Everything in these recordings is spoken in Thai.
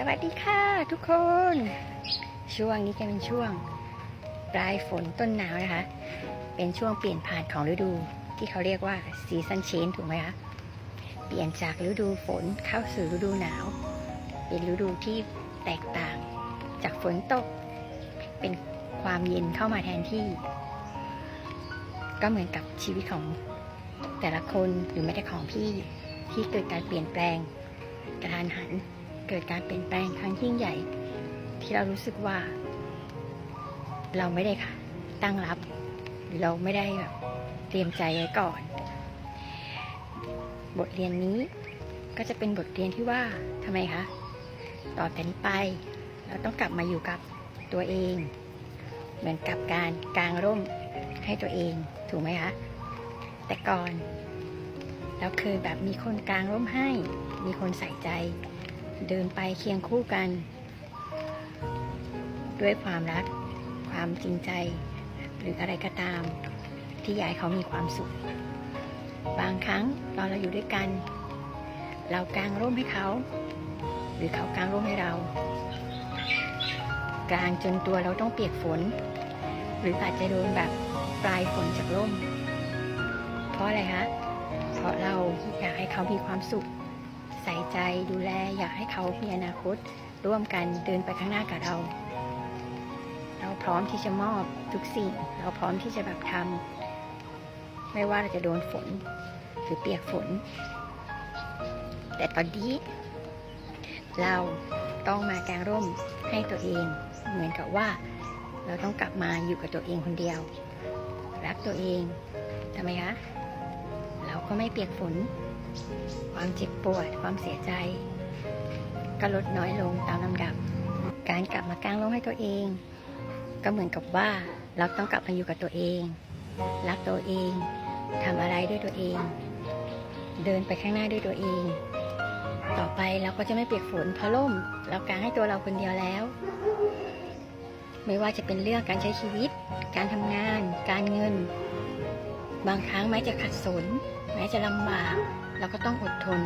สวัสดีค่ะทุกคน ช่วงนี้จะเป็นช่วงปลายฝนต้นหนาวนะคะ เป็นช่วงเปลี่ยนผ่านของฤดูที่เขาเรียกว่าซีซันเชนถูกไหมคะเปลี่ยนจากฤดูฝนเข้าสู่ฤดูหนาว เป็นฤดูที่แตกต่างจากฝนตก เป็นความเย็นเข้ามาแทนที่ ก็เหมือนกับชีวิตของแต่ละคนหรือแม้แต่ของพี่ที่เกิดการเปลี่ยนแปลงกระทันหัน เกิดการเปลี่ยนแปลงครั้งยิ่งใหญ่ ที่เรารู้สึกว่า เราไม่ได้ค่ะ ตั้งรับหรือเราไม่ได้แบบเตรียมใจไว้ก่อน บทเรียนนี้ก็จะเป็นบทเรียนที่ว่าทำไมคะต่อแต่นี้ไป เราต้องกลับมาอยู่กับตัวเอง เหมือนกับการกางร่มให้ตัวเองถูกไหมคะแต่ก่อนเราเคยแบบมีคนกลางร่มให้ มีคนใส่ใจ เดินไปเคียงคู่กัน ด้วยความรัก ความจริงใจ หรืออะไรก็ตาม ที่อยากเขามีความสุข บางครั้งตอนเราอยู่ด้วยกัน เรากางร่มให้เขา หรือเขากางร่มให้เรากลางจนตัวเราต้องเปียกฝน หรืออาจจะโดนแบบปลายฝนจากร่ม เพราะอะไรคะเพราะเราอยากให้เขามีความสุข ส่ใจดูแลอยากให้เขามีอนาคต ร่วมกันเดินไปข้างหน้ากับเรา เราพร้อมที่จะมอบทุกสิ่ง เราพร้อมที่จะแบบทำไม่ว่าเราจะโดนฝนหรือเปียกฝน แต่ตอนนี้เราต้องมากางร่มให้ตัวเอง เหมือนกับว่าเราต้องกลับมาอยู่กับตัวเองคนเดียว รักตัวเองทำไมคะเราก็ไม่เปียกฝน ความเจ็บปวด ความเสียใจ ก็ลดน้อยลงตามลำดับ การกลับมากางร่มให้ตัวเอง ก็เหมือนกับว่าเราต้องกลับมาอยู่กับตัวเอง รักตัวเองทำอะไรด้วยตัวเอง เดินไปข้างหน้าด้วยตัวเอง ต่อไปเราก็จะไม่เปียกฝนเพราะร่มเรากางให้ตัวเราคนเดียวแล้ว ไม่ว่าจะเป็นเรื่องการใช้ชีวิต การทำงาน การเงิน บางครั้งแม้จะขัดสน แม้จะลำบาก เราก็ต้องอดทน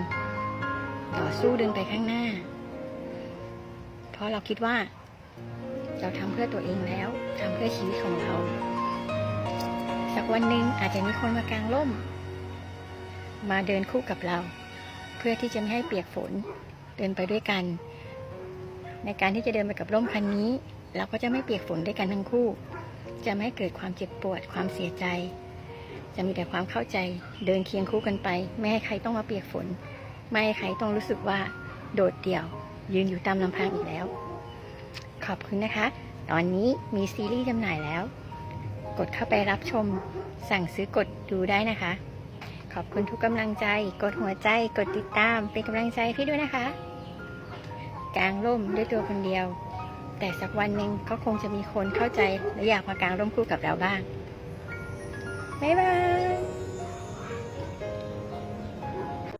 ต่อสู้เดินไปข้างหน้า เพราะเราคิดว่า เราทำเพื่อตัวเองแล้วทำเพื่อชีวิตของเรา สักวันหนึ่งอาจจะมีคนมากางร่ม มาเดินคู่กับเรา เพื่อที่จะไม่ให้เปียกฝนเดินไปด้วยกัน ในการที่จะเดินไปกับร่มคันนี้ เราก็จะไม่เปียกฝนด้วยกันทั้งคู่ จะไม่เกิดความเจ็บปวดความเสียใจ จะมีแต่ความเข้าใจเดินเคียงคู่กันไป ไม่ให้ใครต้องมาเปียกฝน ไม่ให้ใครต้องรู้สึกว่าโดดเดี่ยว ยืนอยู่ตามลำพังอีกแล้ว ขอบคุณนะคะ ตอนนี้มีซีรีส์จำหน่ายแล้ว กดเข้าไปรับชม สั่งซื้อกดดูได้นะคะ ขอบคุณทุกกำลังใจ กดหัวใจ กดติดตาม เป็นกำลังใจพี่ด้วยนะคะ กลางร่มด้วยตัวคนเดียว แต่สักวันหนึ่งก็คงจะมีคนเข้าใจและอยากมากลางร่มคู่กับเราบ้าง บ๊ายบาย